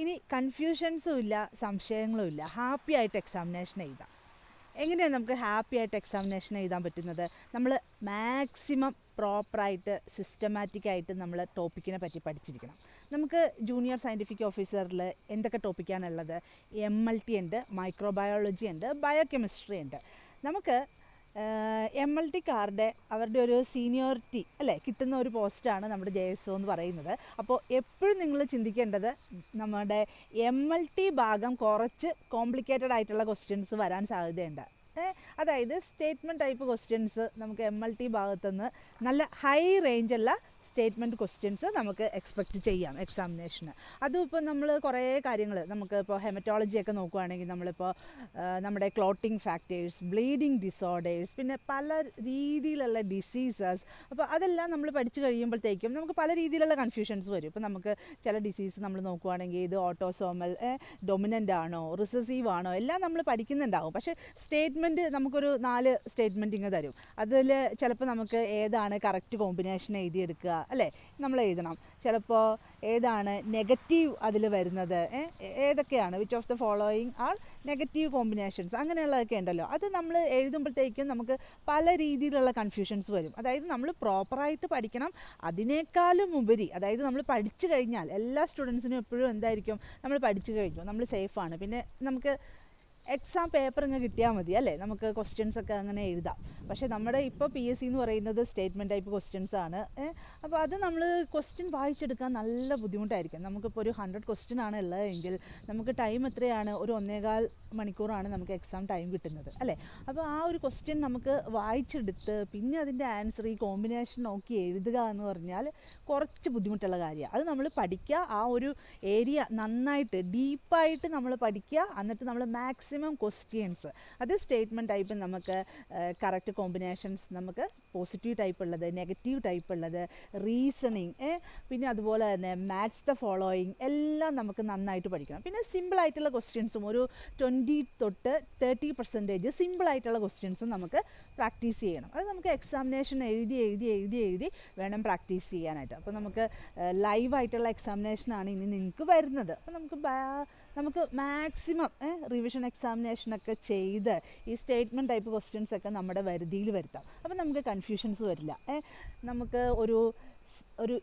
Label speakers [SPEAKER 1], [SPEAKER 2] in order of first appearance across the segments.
[SPEAKER 1] ഇനി കൺഫ്യൂഷൻസും ഇല്ല സംശയങ്ങളും ഇല്ല. ഹാപ്പി ആയിട്ട് എക്സാമിനേഷൻ എഴുതാം. എങ്ങനെയാണ് നമുക്ക് ഹാപ്പി ആയിട്ട് എക്സാമിനേഷൻ എഴുതാൻ പറ്റുന്നത്? നമ്മൾ മാക്സിമം പ്രോപ്പറായിട്ട് സിസ്റ്റമാറ്റിക്കായിട്ട് നമ്മൾ ടോപ്പിക്കിനെ പറ്റി പഠിച്ചിരിക്കണം. നമുക്ക് ജൂനിയർ സയന്റിഫിക് ഓഫീസറിൽ എന്തൊക്കെ ടോപ്പിക്കാണുള്ളത് എം എൽ ടി ഉണ്ട് മൈക്രോബയോളജി ഉണ്ട് ബയോകെമിസ്ട്രി ഉണ്ട്. നമുക്ക് എം എൽ ടി കാർഡ് അവരുടെ ഒരു സീനിയോറിറ്റി അല്ലേ കിട്ടുന്ന ഒരു പോസ്റ്റാണ് നമ്മുടെ ജെ എസ് ഒ എന്ന് പറയുന്നത്. അപ്പോൾ എപ്പോഴും നിങ്ങൾ ചിന്തിക്കേണ്ടത് നമ്മുടെ എം എൽ ടി ഭാഗം കുറച്ച് കോംപ്ലിക്കേറ്റഡ് ആയിട്ടുള്ള ക്വസ്റ്റ്യൻസ് വരാൻ സാധ്യതയുണ്ട്. അതായത് സ്റ്റേറ്റ്മെന്റ് ടൈപ്പ് ക്വസ്റ്റ്യൻസ് നമുക്ക് എം എൽ ടി ഭാഗത്തുനിന്ന് നല്ല ഹൈ റേഞ്ചുള്ള സ്റ്റേറ്റ്മെന്റ് ക്വസ്റ്റ്യൻസ് നമുക്ക് എക്സ്പെക്റ്റ് ചെയ്യാം എക്സാമിനേഷന് അതും ഇപ്പോൾ നമ്മൾ കുറേ കാര്യങ്ങൾ നമുക്ക് ഇപ്പോൾ ഹെമറ്റോളജി ഒക്കെ നോക്കുകയാണെങ്കിൽ നമ്മളിപ്പോൾ നമ്മുടെ ക്ലോട്ടിംഗ് ഫാക്ടേഴ്സ് ബ്ലീഡിങ് ഡിസോർഡേഴ്സ് പിന്നെ പല രീതിയിലുള്ള ഡിസീസസ് അപ്പോൾ അതെല്ലാം നമ്മൾ പഠിച്ചു കഴിയുമ്പോഴത്തേക്കും നമുക്ക് പല രീതിയിലുള്ള കൺഫ്യൂഷൻസ് വരും. ഇപ്പോൾ നമുക്ക് ചില ഡിസീസ് നമ്മൾ നോക്കുവാണെങ്കിൽ ഇത് ഓട്ടോസോമൽ ഡൊമിനന്റ് ആണോ റിസസീവ് ആണോ എല്ലാം നമ്മൾ പഠിക്കുന്നുണ്ടാവും. പക്ഷേ സ്റ്റേറ്റ്മെന്റ് നമുക്കൊരു നാല് സ്റ്റേറ്റ്മെന്റ് ഇങ്ങ് തരും. അതിൽ ചിലപ്പോൾ നമുക്ക് ഏതാണ് കറക്റ്റ് കോമ്പിനേഷൻ എഴുതിയെടുക്കുക അല്ലേ? നമ്മൾ എഴുതണം. ചിലപ്പോൾ ഏതാണ് നെഗറ്റീവ് അതിൽ വരുന്നത് ഏതൊക്കെയാണ്? Which of the following are negative combinations അങ്ങനെയുള്ളതൊക്കെ ഉണ്ടല്ലോ. അത് നമ്മൾ എഴുതുമ്പോഴത്തേക്കും നമുക്ക് പല രീതിയിലുള്ള കൺഫ്യൂഷൻസ് വരും. അതായത് നമ്മൾ പ്രോപ്പറായിട്ട് പഠിക്കണം. അതിനേക്കാളും ഉപരി അതായത് നമ്മൾ പഠിച്ചു കഴിഞ്ഞാൽ എല്ലാ സ്റ്റുഡൻസിനും എപ്പോഴും എന്തായിരിക്കും? നമ്മൾ പഠിച്ചു കഴിഞ്ഞു. നമ്മൾ സേഫാണ് പിന്നെ നമുക്ക് എക്സാം പേപ്പർ ഇങ്ങ് കിട്ടിയാൽ മതി അല്ലേ? നമുക്ക് ക്വസ്റ്റ്യൻസ് ഒക്കെ അങ്ങനെ എഴുതാം. പക്ഷേ നമ്മുടെ ഇപ്പോൾ പി എസ് സി എന്ന് പറയുന്നത് സ്റ്റേറ്റ്മെന്റ് ടൈപ്പ് ക്വസ്റ്റ്യൻസ് ആണ്. അപ്പോൾ അത് നമ്മൾ ക്വസ്റ്റ്യൻ വായിച്ചെടുക്കാൻ നല്ല ബുദ്ധിമുട്ടായിരിക്കും. നമുക്കിപ്പോൾ ഒരു ഹൺഡ്രഡ് ക്വസ്റ്റ്യൻ ആണ് ഉള്ളതെങ്കിൽ നമുക്ക് ടൈം എത്രയാണ്? ഒരു ഒന്നേകാൽ മണിക്കൂറാണ് നമുക്ക് എക്സാം ടൈം കിട്ടുന്നത് അല്ലേ? അപ്പോൾ ആ ഒരു ക്വസ്റ്റ്യൻ നമുക്ക് വായിച്ചെടുത്ത് പിന്നെ അതിന്റെ ആൻസർ ഈ കോമ്പിനേഷൻ നോക്കി എഴുതുക എന്ന് പറഞ്ഞാൽ കുറച്ച് ബുദ്ധിമുട്ടുള്ള കാര്യമാണ്. അത് നമ്മൾ പഠിക്കുക ആ ഒരു ഏരിയ നന്നായിട്ട് ഡീപ്പായിട്ട് നമ്മൾ പഠിക്കുക എന്നിട്ട് നമ്മൾ മാക്സിമം ക്വസ്റ്റ്യൻസ് അത് സ്റ്റേറ്റ്മെന്റ് ടൈപ്പ് നമുക്ക് കറക്റ്റ് കോമ്പിനേഷൻസ് നമുക്ക് പോസിറ്റീവ് ടൈപ്പ് ഉള്ളത് നെഗറ്റീവ് ടൈപ്പ് ഉള്ളത് റീസണിങ് പിന്നെ അതുപോലെ തന്നെ മാത്സ് ദ ഫോളോയിങ് എല്ലാം നമുക്ക് നന്നായിട്ട് പഠിക്കണം. പിന്നെ സിമ്പിൾ ആയിട്ടുള്ള ക്വസ്റ്റ്യൻസും ഒരു ട്വന്റി തൊട്ട് തേർട്ടി പെർസെന്റേജ് സിമ്പിൾ ആയിട്ടുള്ള ക്വസ്റ്റ്യൻസും നമുക്ക് പ്രാക്ടീസ് ചെയ്യണം. അത് നമുക്ക് എക്സാമിനേഷൻ എഴുതി എഴുതി എഴുതി എഴുതി വേണം പ്രാക്ടീസ് ചെയ്യാനായിട്ട്. അപ്പോൾ നമുക്ക് ലൈവായിട്ടുള്ള എക്സാമിനേഷനാണ് ഇനി നിങ്ങൾക്ക് വരുന്നത്. അപ്പോൾ നമുക്ക് നമുക്ക് മാക്സിമം റിവിഷൻ എക്സാമിനേഷനൊക്കെ ചെയ്ത് ഈ സ്റ്റേറ്റ്മെന്റ് ടൈപ്പ് ക്വസ്റ്റ്യൻസ് ഒക്കെ നമ്മുടെ വരുതിയിൽ വരുത്താം. അപ്പോൾ നമുക്ക് കൺഫ്യൂഷൻസ് വരില്ല. നമുക്ക് ഒരു ഒരു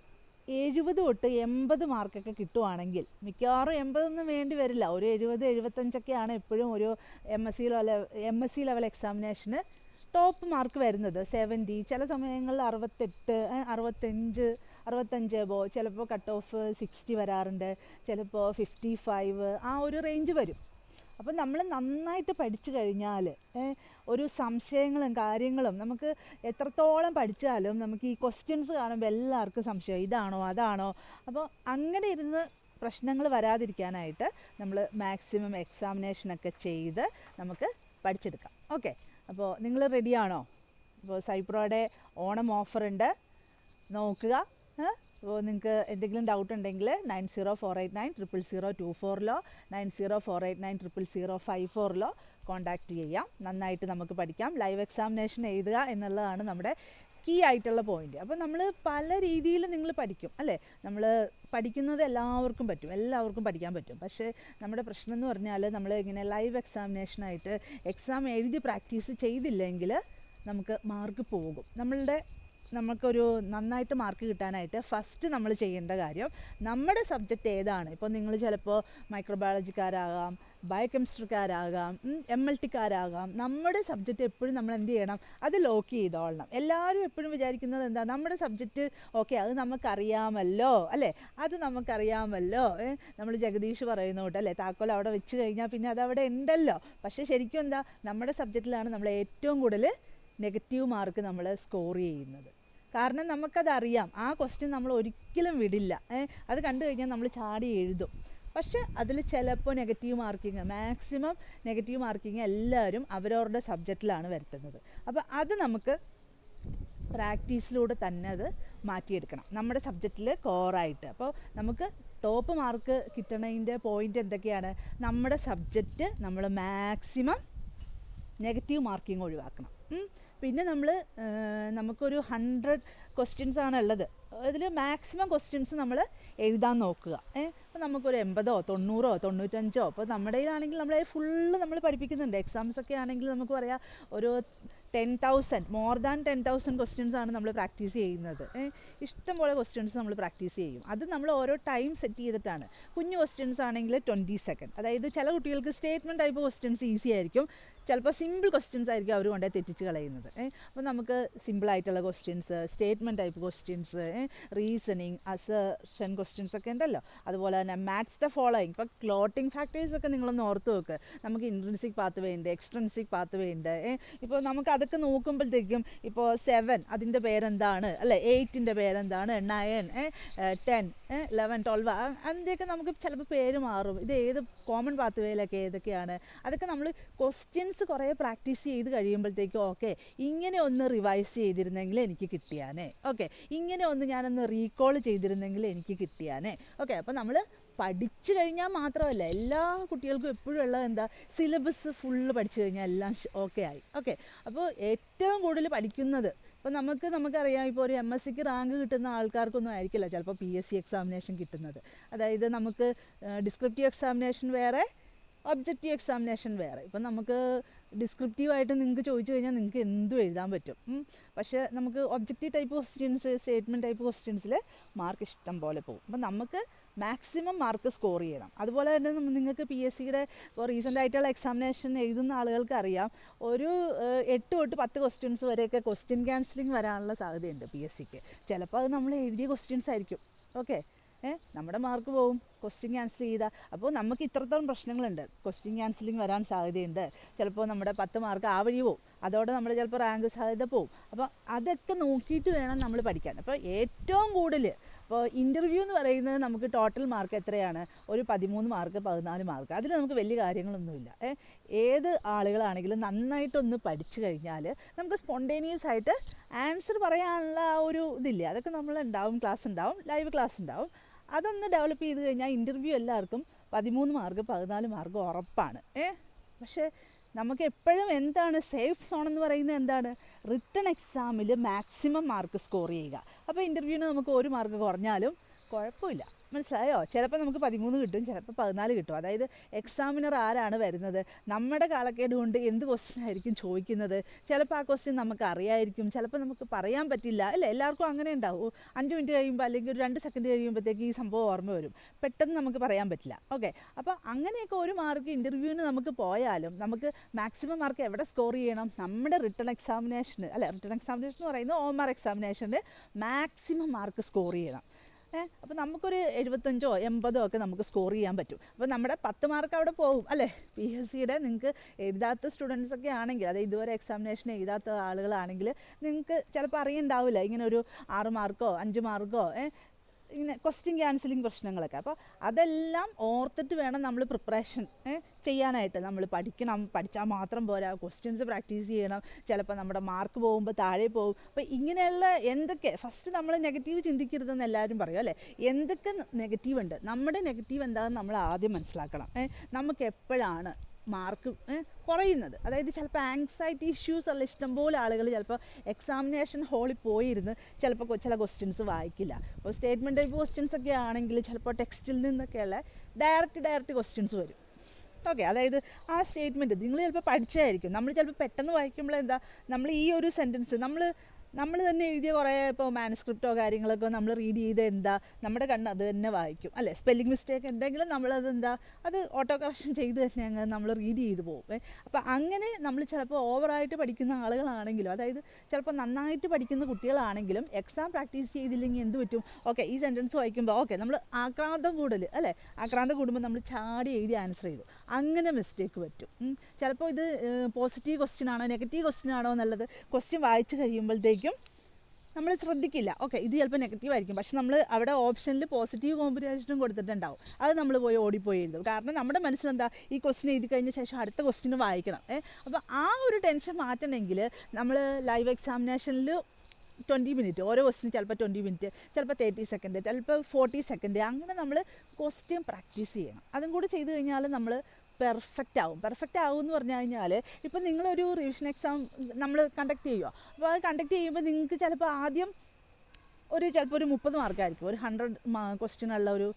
[SPEAKER 1] എഴുപത് തൊട്ട് എൺപത് മാർക്കൊക്കെ കിട്ടുവാണെങ്കിൽ മിക്കവാറും എൺപതൊന്നും വേണ്ടി വരില്ല. ഒരു എഴുപത് എഴുപത്തഞ്ചൊക്കെയാണ് എപ്പോഴും ഒരു M S C level M S C level എക്സാമിനേഷന് top mark വരുന്നത്. സെവന്റി ചില സമയങ്ങളിൽ അറുപത്തെട്ട് അറുപത്തഞ്ച് അറുപത്തഞ്ച് എബോ ചിലപ്പോൾ കട്ട് ഓഫ് സിക്സ്റ്റി വരാറുണ്ട്. ചിലപ്പോൾ ഫിഫ്റ്റി ഫൈവ് ആ ഒരു റേഞ്ച് വരും. അപ്പം നമ്മൾ നന്നായിട്ട് പഠിച്ചു കഴിഞ്ഞാൽ ഒരു സംശയങ്ങളും കാര്യങ്ങളും നമുക്ക് എത്രത്തോളം പഠിച്ചാലും നമുക്ക് ഈ ക്വസ്റ്റ്യൻസ് കാണുമ്പോൾ എല്ലാവർക്കും സംശയം ഇതാണോ അതാണോ? അപ്പോൾ അങ്ങനെ ഇരുന്ന് പ്രശ്നങ്ങൾ വരാതിരിക്കാനായിട്ട് നമ്മൾ മാക്സിമം എക്സാമിനേഷനൊക്കെ ചെയ്ത് നമുക്ക് പഠിച്ചെടുക്കാം. ഓക്കെ അപ്പോൾ നിങ്ങൾ റെഡിയാണോ അപ്പോൾ സൈപ്രോയുടെ ഓണം ഓഫർ ഉണ്ട്. നോക്കുക. അപ്പോൾ നിങ്ങൾക്ക് എന്തെങ്കിലും ഡൗട്ട് ഉണ്ടെങ്കിൽ nine zero four eight nine triple zero two ഫോറിലോ nine zero four eight nine triple zero five ഫോറിലോ contact ചെയ്യാം. നന്നായിട്ട് നമുക്ക് പഠിക്കാം. ലൈവ് എക്സാമിനേഷൻ എഴുതുക എന്നുള്ളതാണ് നമ്മുടെ കീ ആയിട്ടുള്ള പോയിന്റ് അപ്പോൾ നമ്മൾ പല രീതിയിൽ നിങ്ങൾ പഠിക്കും അല്ലേ? നമ്മൾ പഠിക്കുന്നത് എല്ലാവർക്കും പറ്റും എല്ലാവർക്കും പഠിക്കാൻ പറ്റും. പക്ഷേ നമ്മുടെ പ്രശ്നം എന്ന് പറഞ്ഞാൽ നമ്മൾ ഇങ്ങനെ ലൈവ് എക്സാമിനേഷനായിട്ട് എക്സാം എഴുതി പ്രാക്ടീസ് ചെയ്തില്ലെങ്കിൽ നമുക്ക് മാർക്ക് പോകും. നമ്മളുടെ നമുക്കൊരു നന്നായിട്ട് മാർക്ക് കിട്ടാനായിട്ട് ഫസ്റ്റ് നമ്മൾ ചെയ്യേണ്ട കാര്യം നമ്മുടെ സബ്ജക്റ്റ് ഏതാണ്? ഇപ്പോൾ നിങ്ങൾ ചിലപ്പോൾ മൈക്രോബയോളജിക്കാരാകാം ബയോകെമിസ്ട്രിക്കാരാകാം എം എൽ ടിക്കാരാകാം. നമ്മുടെ സബ്ജക്റ്റ് എപ്പോഴും നമ്മൾ എന്ത് ചെയ്യണം? അത് ലോക്ക് ചെയ്തോളണം. എല്ലാവരും എപ്പോഴും വിചാരിക്കുന്നത് എന്താ? നമ്മുടെ സബ്ജക്റ്റ് ഓക്കെ അത് നമുക്കറിയാമല്ലോ അല്ലേ? അത് നമുക്കറിയാമല്ലോ നമ്മൾ ജഗദീഷ് പറയുന്ന കൂട്ട് അല്ലേ? താക്കോൽ അവിടെ വെച്ച് കഴിഞ്ഞാൽ പിന്നെ അത് അവിടെ ഉണ്ടല്ലോ. പക്ഷേ ശരിക്കും എന്താ? നമ്മുടെ സബ്ജക്റ്റിലാണ് നമ്മൾ ഏറ്റവും കൂടുതൽ നെഗറ്റീവ് മാർക്ക് നമ്മൾ സ്കോർ ചെയ്യുന്നത്. കാരണം നമുക്കതറിയാം. ആ ക്വസ്റ്റ്യൻ നമ്മൾ ഒരിക്കലും വിടില്ല അത് കണ്ടു കഴിഞ്ഞാൽ നമ്മൾ ചാടി എഴുതും. പക്ഷെ അതിൽ ചിലപ്പോൾ negative marking maximum negative marking എല്ലാവരും അവരവരുടെ സബ്ജക്റ്റിലാണ് വരുത്തുന്നത്. അപ്പോൾ അത് നമുക്ക് പ്രാക്ടീസിലൂടെ തന്നെ അത് മാറ്റിയെടുക്കണം. നമ്മുടെ സബ്ജക്റ്റിൽ കോറായിട്ട് അപ്പോൾ നമുക്ക് ടോപ്പ് മാർക്ക് കിട്ടണതിന്റെ പോയിന്റ് എന്തൊക്കെയാണ്? നമ്മുടെ സബ്ജക്റ്റ് നമ്മൾ മാക്സിമം നെഗറ്റീവ് മാർക്കിംഗ് ഒഴിവാക്കണം. പിന്നെ നമ്മൾ നമുക്കൊരു ഹൺഡ്രഡ് ക്വസ്റ്റ്യൻസ് ആണ് ഉള്ളത് അതിൽ മാക്സിമം ക്വസ്റ്റ്യൻസ് നമ്മൾ എഴുതാൻ നോക്കുക. ഏ? അപ്പോൾ നമുക്കൊരു എൺപതോ തൊണ്ണൂറോ തൊണ്ണൂറ്റഞ്ചോ അപ്പോൾ നമ്മുടെ കയ്യിലാണെങ്കിൽ നമ്മളെ ഫുള്ള് നമ്മൾ പഠിപ്പിക്കുന്നുണ്ട്. എക്സാംസ് ഒക്കെ ആണെങ്കിൽ നമുക്ക് പറയാം ഒരു ten thousand more than ten thousand questions ആണ് നമ്മൾ പ്രാക്ടീസ് ചെയ്യുന്നത്. ഇഷ്ടംപോലെ ക്വസ്റ്റ്യൻസ് നമ്മൾ പ്രാക്ടീസ് ചെയ്യും. അത് നമ്മൾ ഓരോ ടൈം സെറ്റ് ചെയ്തിട്ടാണ്. കുഞ്ഞു ക്വസ്റ്റ്യൻസ് ആണെങ്കിൽ ട്വന്റി സെക്കൻഡ് അതായത് ചില കുട്ടികൾക്ക് സ്റ്റേറ്റ്മെന്റ് ടൈപ്പ് ക്വസ്റ്റ്യൻസ് ഈസി ആയിരിക്കും. ചിലപ്പോൾ സിമ്പിൾ ക്വസ്റ്റ്യൻസ് ആയിരിക്കും അവർ കൊണ്ടേ തെറ്റിച്ച് കളയുന്നത്. അപ്പോൾ നമുക്ക് സിമ്പിളായിട്ടുള്ള questions statement type questions reasoning assertion questions ഒക്കെ ഉണ്ടല്ലോ. അതുപോലെ തന്നെ മാത്സ് ദ ഫോളോയിങ് ഇപ്പോൾ ക്ലോട്ടിംഗ് ഫാക്ടേഴ്സൊക്കെ നിങ്ങളൊന്ന് ഓർത്ത് നോക്ക്. നമുക്ക് ഇൻട്രൻസിക് പാത്ത് വേ ഉണ്ട് എക്സ്ട്രൻസിക് പാത്ത് വേ ഉണ്ട് ഇപ്പോൾ നമുക്ക് അതൊക്കെ നോക്കുമ്പോഴത്തേക്കും ഇപ്പോൾ സെവൻ അതിന്റെ പേരെന്താണ്? അല്ലേ എയ്റ്റിന്റെ പേരെന്താണ്? നയൻ ടെൻ ലെവൻ ട്വൽവ് അതിന്റെയൊക്കെ നമുക്ക് ചിലപ്പോൾ പേര് മാറും. ഇത് ഏത് കോമൺ പാത്ത് വേയിലൊക്കെ ഏതൊക്കെയാണ്? അതൊക്കെ നമ്മൾ ക്വസ്റ്റ്യൻസ് കുറേ പ്രാക്ടീസ് ചെയ്ത് കഴിയുമ്പോഴത്തേക്കും ഓക്കെ ഇങ്ങനെ ഒന്ന് റിവൈസ് ചെയ്തിരുന്നെങ്കിൽ എനിക്ക് കിട്ടിയാനേ. ഓക്കെ ഇങ്ങനെ ഒന്ന് ഞാനൊന്ന് റീകോൾ ചെയ്തിരുന്നെങ്കിൽ എനിക്ക് കിട്ടിയാനേ. ഓക്കെ അപ്പോൾ നമ്മൾ പഠിച്ചു കഴിഞ്ഞാൽ മാത്രമല്ല എല്ലാ കുട്ടികൾക്കും എപ്പോഴും ഉള്ളത് എന്താ സിലബസ് ഫുള്ള് പഠിച്ചു കഴിഞ്ഞാൽ എല്ലാം ഓക്കെ ആയി. ഓക്കെ അപ്പോൾ ഏറ്റവും കൂടുതൽ പഠിക്കുന്നത് ഇപ്പോൾ നമുക്ക് നമുക്കറിയാം ഇപ്പോൾ ഒരു എം എസ് സിക്ക് റാങ്ക് കിട്ടുന്ന ആൾക്കാർക്കൊന്നും ആയിരിക്കില്ല ചിലപ്പോൾ പി എസ് സി എക്സാമിനേഷൻ കിട്ടുന്നത്. അതായത് നമുക്ക് ഡിസ്ക്രിപ്റ്റീവ് എക്സാമിനേഷൻ വേറെ ഒബ്ജക്റ്റീവ് എക്സാമിനേഷൻ വേറെ. ഇപ്പം നമുക്ക് ഡിസ്ക്രിപ്റ്റീവായിട്ട് നിങ്ങൾക്ക് ചോദിച്ചു കഴിഞ്ഞാൽ നിങ്ങൾക്ക് എന്തും എഴുതാൻ പറ്റും. പക്ഷേ നമുക്ക് objective type questions statement type ക്വസ്റ്റ്യൻസിൽ mark ഇഷ്ടം പോലെ പോകും. അപ്പം നമുക്ക് മാക്സിമം മാർക്ക് സ്കോർ ചെയ്യണം. അതുപോലെ തന്നെ നിങ്ങൾക്ക് പി എസ് സിയുടെ ഇപ്പോൾ റീസെന്റ് ആയിട്ടുള്ള എക്സാമിനേഷൻ എഴുതുന്ന ആളുകൾക്ക് അറിയാം. ഒരു എട്ട് തൊട്ട് പത്ത് ക്വസ്റ്റ്യൻസ് വരെയൊക്കെ ക്വസ്റ്റ്യൻ ക്യാൻസലിംഗ് വരാനുള്ള സാധ്യതയുണ്ട് പി എസ് സിക്ക് ചിലപ്പോൾ അത് നമ്മൾ എഴുതിയ ക്വസ്റ്റ്യൻസ് ആയിരിക്കും. ഓക്കെ നമ്മുടെ മാർക്ക് പോവും. ക്വസ്റ്റ്യൻ ക്യാൻസൽ ചെയ്താൽ അപ്പോൾ നമുക്ക് ഇത്രത്തോളം പ്രശ്നങ്ങളുണ്ട്. ക്വസ്റ്റ്യൻ ക്യാൻസലിങ് വരാൻ സാധ്യതയുണ്ട്. ചിലപ്പോൾ നമ്മുടെ പത്ത് മാർക്ക് ആ വഴി പോവും. അതോടെ നമ്മുടെ ചിലപ്പോൾ റാങ്ക് സാധ്യത പോവും. അപ്പോൾ അതൊക്കെ നോക്കിയിട്ട് വേണം നമ്മൾ പഠിക്കാൻ. അപ്പോൾ ഏറ്റവും കൂടുതൽ അപ്പോൾ ഇന്റർവ്യൂ എന്ന് പറയുന്നത് നമുക്ക് ടോട്ടൽ മാർക്ക് എത്രയാണ്? ഒരു പതിമൂന്ന് മാർക്ക് പതിനാല് മാർക്ക് അതിൽ നമുക്ക് വലിയ കാര്യങ്ങളൊന്നുമില്ല. ഏത് ആളുകളാണെങ്കിലും നന്നായിട്ടൊന്ന് പഠിച്ചു കഴിഞ്ഞാൽ നമുക്ക് സ്പോണ്ടേനിയസ് ആയിട്ട് ആൻസർ പറയാനുള്ള ആ ഒരു ഇതില്ലേ? അതൊക്കെ നമ്മൾ ഉണ്ടാവും ക്ലാസ് ഉണ്ടാവും ലൈവ് ക്ലാസ് ഉണ്ടാവും. അതൊന്ന് ഡെവലപ്പ് ചെയ്ത് കഴിഞ്ഞാൽ ഇന്റർവ്യൂ എല്ലാവർക്കും പതിമൂന്ന് മാർക്ക് പതിനാല് മാർക്ക് ഉറപ്പാണ്. ഏ? പക്ഷേ നമുക്ക് എപ്പോഴും എന്താണ് സേഫ് സോൺ എന്ന് പറയുന്നത് എന്താണ്? റിട്ടേൺ എക്സാമിൽ മാക്സിമം മാർക്ക് സ്കോർ ചെയ്യുക. അപ്പോൾ ഇന്റർവ്യൂവിന് നമുക്ക് ഒരു മാർക്ക് കുറഞ്ഞാലും കുഴപ്പമില്ല. മനസ്സിലായോ? ചിലപ്പോൾ നമുക്ക് പതിമൂന്ന് കിട്ടും ചിലപ്പോൾ പതിനാല് കിട്ടും. അതായത് എക്സാമിനർ ആരാണ് വരുന്നത്? നമ്മുടെ കാലക്കേട് കൊണ്ട് എന്ത് ക്വസ്റ്റ്യൻ ആയിരിക്കും ചോദിക്കുന്നത്? ചിലപ്പോൾ ആ ക്വസ്റ്റ്യൻ നമുക്ക് അറിയായിരിക്കും ചിലപ്പോൾ നമുക്ക് പറയാൻ പറ്റില്ല. അല്ലേ? എല്ലാവർക്കും അങ്ങനെ ഉണ്ടാവും. അഞ്ച് മിനിറ്റ് കഴിയുമ്പോൾ അല്ലെങ്കിൽ ഒരു രണ്ട് സെക്കൻഡ് കഴിയുമ്പോഴത്തേക്ക് ഈ സംഭവം ഓർമ്മ വരും. പെട്ടെന്ന് നമുക്ക് പറയാൻ പറ്റില്ല. ഓക്കെ അപ്പോൾ അങ്ങനെയൊക്കെ ഒരു മാർക്ക് ഇന്റർവ്യൂവിന് നമുക്ക് പോയാലും നമുക്ക് മാക്സിമം മാർക്ക് എവിടെ സ്കോർ ചെയ്യണം? നമ്മുടെ റിട്ടേൺ എക്സാമിനേഷന് അല്ല റിട്ടേൺ എക്സാമിനേഷൻ എന്ന് പറയുന്നത് ഒ മാർ എക്സാമിനേഷന് മാക്സിമം മാർക്ക് സ്കോർ ചെയ്യണം. ഏഹ് അപ്പോൾ നമുക്കൊരു എഴുപത്തഞ്ചോ എൺപതോ ഒക്കെ നമുക്ക് സ്കോർ ചെയ്യാൻ പറ്റും. അപ്പോൾ നമ്മുടെ പത്ത് മാർക്ക് അവിടെ പോകും അല്ലേ? പി എസ് സിയുടെ നിങ്ങൾക്ക് എഴുതാത്ത സ്റ്റുഡൻസ് ഒക്കെ ആണെങ്കിൽ അതായത് ഇതുവരെ എക്സാമിനേഷൻ എഴുതാത്ത ആളുകളാണെങ്കിൽ നിങ്ങൾക്ക് ചിലപ്പോൾ അറിയണ്ടാവില്ല. ഇങ്ങനെ ഒരു ആറ് മാർക്കോ അഞ്ച് മാർക്കോ ഏഹ് ഇങ്ങനെ ക്വസ്റ്റ്യൻ ക്യാൻസലിങ് പ്രശ്നങ്ങളൊക്കെ. അപ്പോൾ അതെല്ലാം ഓർത്തിട്ട് വേണം നമ്മൾ പ്രിപ്പറേഷൻ ചെയ്യാനായിട്ട്. നമ്മൾ പഠിക്കണം പഠിച്ചാൽ മാത്രം പോരാ. ക്വസ്റ്റ്യൻസ് പ്രാക്ടീസ് ചെയ്യണം. ചിലപ്പോൾ നമ്മുടെ മാർക്ക് പോകുമ്പോൾ താഴെ പോകും. അപ്പോൾ ഇങ്ങനെയുള്ള എന്തൊക്കെ ഫസ്റ്റ് നമ്മൾ നെഗറ്റീവ് ചിന്തിക്കരുതെന്ന് എല്ലാവരും പറയും അല്ലേ? എന്തൊക്കെ നെഗറ്റീവ് ഉണ്ട്? നമ്മുടെ നെഗറ്റീവ് എന്താണെന്ന് നമ്മൾ ആദ്യം മനസ്സിലാക്കണം നമുക്ക് എപ്പോഴാണ് മാർക്ക് കുറയുന്നത്. അതായത് ചിലപ്പോൾ ആങ്സൈറ്റി ഇഷ്യൂസ് ഉള്ള ഇഷ്ടംപോലെ ആളുകൾ ചിലപ്പോൾ എക്സാമിനേഷൻ ഹാളിൽ പോയിരുന്ന് ചിലപ്പോൾ ചില ക്വസ്റ്റ്യൻസ് വായിക്കില്ല. അപ്പോൾ സ്റ്റേറ്റ്മെന്റ് ടൈപ്പ് ക്വസ്റ്റ്യൻസ് ഒക്കെ ആണെങ്കിൽ ചിലപ്പോൾ ടെക്സ്റ്റിൽ നിന്നൊക്കെയുള്ള ഡയറക്റ്റ് ഡയറക്റ്റ് ക്വസ്റ്റ്യൻസ് വരും. ഓക്കെ അതായത് ആ സ്റ്റേറ്റ്മെന്റ് നിങ്ങൾ ചിലപ്പോൾ പഠിച്ചായിരിക്കും. നമ്മൾ ചിലപ്പോൾ പെട്ടെന്ന് വായിക്കുമ്പോൾ എന്താ നമ്മൾ ഈ ഒരു സെന്റൻസ് നമ്മൾ നമ്മൾ തന്നെ എഴുതിയ കുറേ ഇപ്പോൾ മാനസ്ക്രിപ്റ്റോ കാര്യങ്ങളൊക്കെ നമ്മൾ റീഡ് ചെയ്ത് എന്താ നമ്മുടെ കണ്ണ് അത് തന്നെ വായിക്കും അല്ലേ? സ്പെല്ലിംഗ് മിസ്റ്റേക്ക് എന്തെങ്കിലും നമ്മളത് എന്താ അത് ഓട്ടോ കറക്ഷൻ ചെയ്ത് തന്നെ അങ്ങ് നമ്മൾ റീഡ് ചെയ്ത് പോകും. അപ്പോൾ അങ്ങനെ നമ്മൾ ചിലപ്പോൾ ഓവറായിട്ട് പഠിക്കുന്ന ആളുകളാണെങ്കിലും അതായത് ചിലപ്പോൾ നന്നായിട്ട് പഠിക്കുന്ന കുട്ടികളാണെങ്കിലും എക്സാം പ്രാക്ടീസ് ചെയ്തില്ലെങ്കിൽ എന്ത് പറ്റും? ഓക്കെ ഈ സെന്റൻസ് വായിക്കുമ്പോൾ ഓക്കെ നമ്മൾ ആക്രാന്തം കൂടുതൽ അല്ലേ? ആക്രാന്തം കൂടുമ്പോൾ നമ്മൾ ചാടി എഴുതി ആൻസർ ചെയ്തു. അങ്ങനെ മിസ്റ്റേക്ക് പറ്റും. ചിലപ്പോൾ ഇത് പോസിറ്റീവ് ക്വസ്റ്റ്യൻ ആണോ നെഗറ്റീവ് ക്വസ്റ്റ്യൻ ആണോ എന്നുള്ളത് ക്വസ്റ്റ്യൻ വായിച്ച് കഴിയുമ്പോഴത്തേക്കും നമ്മൾ ശ്രദ്ധിക്കില്ല. ഓക്കെ ഇത് ചിലപ്പോൾ നെഗറ്റീവ് ആയിരിക്കും. പക്ഷെ നമ്മൾ അവിടെ ഓപ്ഷനിൽ പോസിറ്റീവ് കോമ്പിനേഷനും കൊടുത്തിട്ടുണ്ടാവും. അത് നമ്മൾ പോയി ഓടിപ്പോയി എഴുതും. കാരണം നമ്മുടെ മനസ്സിലെന്താ? ഈ ക്വസ്റ്റ്യൻ എഴുതി കഴിഞ്ഞ ശേഷം അടുത്ത ക്വസ്റ്റ്യൻ വായിക്കണം. അപ്പോൾ ആ ഒരു ടെൻഷൻ മാറ്റണമെങ്കിൽ നമ്മൾ ലൈവ് എക്സാമിനേഷനിൽ ട്വന്റി മിനിറ്റ് ഓരോ ക്വസ്റ്റിനും ചിലപ്പോൾ ട്വന്റി മിനിറ്റ് ചിലപ്പോൾ തേർട്ടി സെക്കൻഡ് ചിലപ്പോൾ ഫോർട്ടി സെക്കൻഡ് അങ്ങനെ നമ്മൾ ക്വസ്റ്റ്യൻ പ്രാക്ടീസ് ചെയ്യണം. അതും കൂടി ചെയ്ത് കഴിഞ്ഞാൽ നമ്മൾ പെർഫെക്റ്റ് ആവും. പെർഫെക്റ്റ് ആവും എന്ന് പറഞ്ഞു കഴിഞ്ഞാൽ ഇപ്പം നിങ്ങളൊരു റിവിഷൻ എക്സാം നമ്മൾ കണ്ടക്ട് ചെയ്യുക അപ്പോൾ അത് കണ്ടക്ട് ചെയ്യുമ്പോൾ നിങ്ങൾക്ക് ചിലപ്പോൾ ആദ്യം ഒരു ചിലപ്പോൾ ഒരു മുപ്പത് മാർക്കായിരിക്കും ഒരു ഹൺഡ്രഡ് ക്വസ്റ്റ്യനുള്ള ഒരു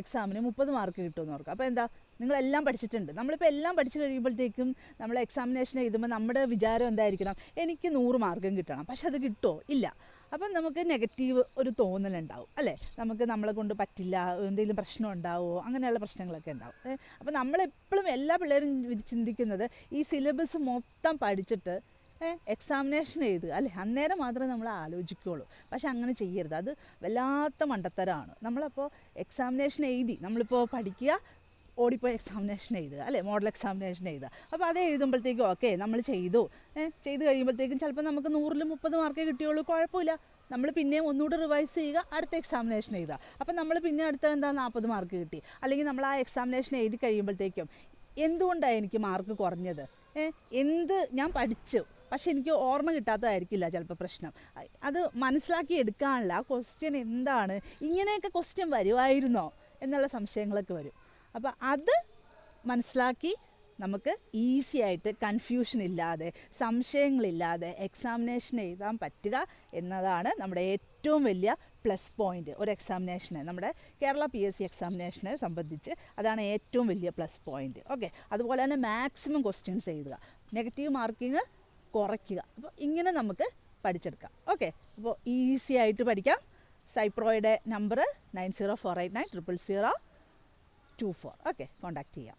[SPEAKER 1] എക്സാമിന് മുപ്പത് മാർക്ക് കിട്ടുമെന്ന് ഓർക്കുക. അപ്പോൾ എന്താ? നിങ്ങളെല്ലാം പഠിച്ചിട്ടുണ്ട്. നമ്മളിപ്പോൾ എല്ലാം പഠിച്ചു കഴിയുമ്പോഴത്തേക്കും നമ്മൾ എക്സാമിനേഷൻ എഴുതുമ്പോൾ നമ്മുടെ വിചാരം എന്തായിരിക്കണം? എനിക്ക് നൂറ് മാർക്കും കിട്ടണം. പക്ഷെ അത് കിട്ടുമോ ഇല്ല. അപ്പം നമുക്ക് നെഗറ്റീവ് ഒരു തോന്നലുണ്ടാവും അല്ലേ? നമുക്ക് നമ്മളെ കൊണ്ട് പറ്റില്ല. എന്തെങ്കിലും പ്രശ്നം ഉണ്ടാവുമോ അങ്ങനെയുള്ള പ്രശ്നങ്ങളൊക്കെ ഉണ്ടാവും. ഏ, അപ്പോൾ നമ്മളെപ്പോഴും എല്ലാ പിള്ളേരും ചിന്തിക്കുന്നത് ഈ സിലബസ് മൊത്തം പഠിച്ചിട്ട് എക്സാമിനേഷൻ എഴുതുക. അല്ലേ? അന്നേരം മാത്രമേ നമ്മൾ ആലോചിക്കുകയുള്ളൂ പക്ഷെ അങ്ങനെ ചെയ്യരുത്. അത് വല്ലാത്ത മണ്ടത്തരമാണ്. നമ്മളപ്പോൾ എക്സാമിനേഷൻ എഴുതി നമ്മളിപ്പോൾ പഠിക്കുക ഓടിപ്പോയി എക്സാമിനേഷൻ എഴുതുക അല്ലേ? മോഡൽ എക്സാമിനേഷൻ എഴുതുക. അപ്പോൾ അത് എഴുതുമ്പോഴത്തേക്കും ഓക്കെ നമ്മൾ ചെയ്തു. ചെയ്ത് കഴിയുമ്പോഴത്തേക്കും ചിലപ്പോൾ നമുക്ക് നൂറിൽ മുപ്പത് മാർക്കേ കിട്ടിയുള്ളൂ കുഴപ്പമില്ല. നമ്മൾ പിന്നെയും ഒന്നുകൂടെ റിവൈസ് ചെയ്യുക അടുത്ത എക്സാമിനേഷൻ എഴുതുക. അപ്പം നമ്മൾ പിന്നെ അടുത്ത എന്താ നാൽപ്പത് മാർക്ക് കിട്ടി. അല്ലെങ്കിൽ നമ്മൾ ആ എക്സാമിനേഷൻ എഴുതി കഴിയുമ്പോഴത്തേക്കും എന്തുകൊണ്ടാണ് എനിക്ക് മാർക്ക് കുറഞ്ഞത്? എന്ത് ഞാൻ പഠിച്ചു? പക്ഷെ എനിക്ക് ഓർമ്മ കിട്ടാത്തതായിരിക്കില്ല ചിലപ്പോൾ പ്രശ്നം. അത് മനസ്സിലാക്കി എടുക്കാനുള്ള ആ ക്വസ്റ്റ്യൻ എന്താണ്? ഇങ്ങനെയൊക്കെ ക്വസ്റ്റ്യൻ വരുമായിരുന്നോ എന്നുള്ള സംശയങ്ങളൊക്കെ വരും. അപ്പോൾ അത് മനസ്സിലാക്കി നമുക്ക് ഈസി ആയിട്ട് കൺഫ്യൂഷൻ ഇല്ലാതെ സംശയങ്ങളില്ലാതെ എക്സാമിനേഷൻ എഴുതാൻ പറ്റുക എന്നതാണ് നമ്മുടെ ഏറ്റവും വലിയ പ്ലസ് പോയിന്റ് ഒരു എക്സാമിനേഷന് നമ്മുടെ കേരള പി എസ് സി എക്സാമിനേഷനെ സംബന്ധിച്ച് അതാണ് ഏറ്റവും വലിയ പ്ലസ് പോയിന്റ് ഓക്കെ അതുപോലെ തന്നെ മാക്സിമം ക്വസ്റ്റ്യൻസ് എഴുതുക. നെഗറ്റീവ് മാർക്കിങ് കുറയ്ക്കുക. അപ്പോൾ ഇങ്ങനെ നമുക്ക് പഠിച്ചെടുക്കാം. ഓക്കെ അപ്പോൾ ഈസി ആയിട്ട് പഠിക്കാം. സൈപ്രോയുടെ number nine zero four eight nine triple zero two four okay contact ചെയ്യാം.